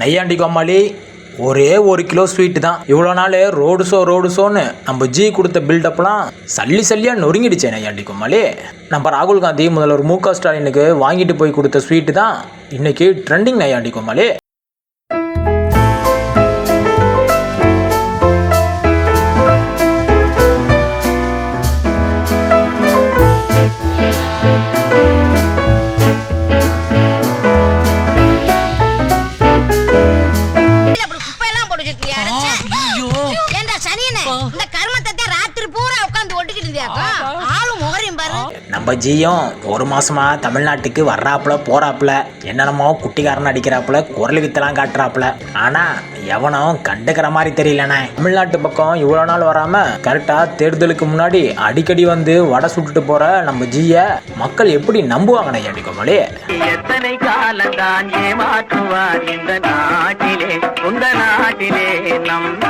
நையாண்டி கோமாளி ஒரே ஒரு கிலோ ஸ்வீட்டு தான். இவ்வளோ நாள் ரோடு ஷோ ரோடு ஷோன்னு நம்ம ஜி கொடுத்த பில்டப்லாம் சல்லி சல்லியாக நொறுங்கிடுச்சே நையாண்டி கோமாளி. நம்ம ராகுல் காந்தி முதல்வர் மு க ஸ்டாலினுக்கு வாங்கிட்டு போய் கொடுத்த ஸ்வீட்டு தான் இன்றைக்கி ட்ரெண்டிங் நையாண்டி கோமாளி. வச்சிருக்கியா? ஏன்டா சனியனே, இந்த கருமத்தை தான் ராத்திரி பூரா உட்கார்ந்து ஒட்டிக்கிட்டு முகரையும் பாரு. நம்ம ஜியும் ஒரு மாசமா தமிழ்நாட்டுக்கு வர்றாப்புல போறாப்புல. என்னென்னமோ குட்டிக்காரன் அடிக்கிறாப்புல குரல் வித்தெல்லாம் காட்டுறாப்புல. ஆனா எவனும் கண்டுக்கிற மாதிரி தெரியலண்ணே. தமிழ்நாட்டு பக்கம் இவ்வளோ நாள் வராம கரெக்டா தேர்தலுக்கு முன்னாடி அடிக்கடி வந்து வடை சுட்டுட்டு போற நம்ம ஜிய மக்கள் எப்படி நம்புவாங்கண்ணே அடிக்கோமலே எத்தனை காலந்தான் ஏமாற்றுவார் இந்த நாட்டிலே. உந்த நாட்டிலே நம்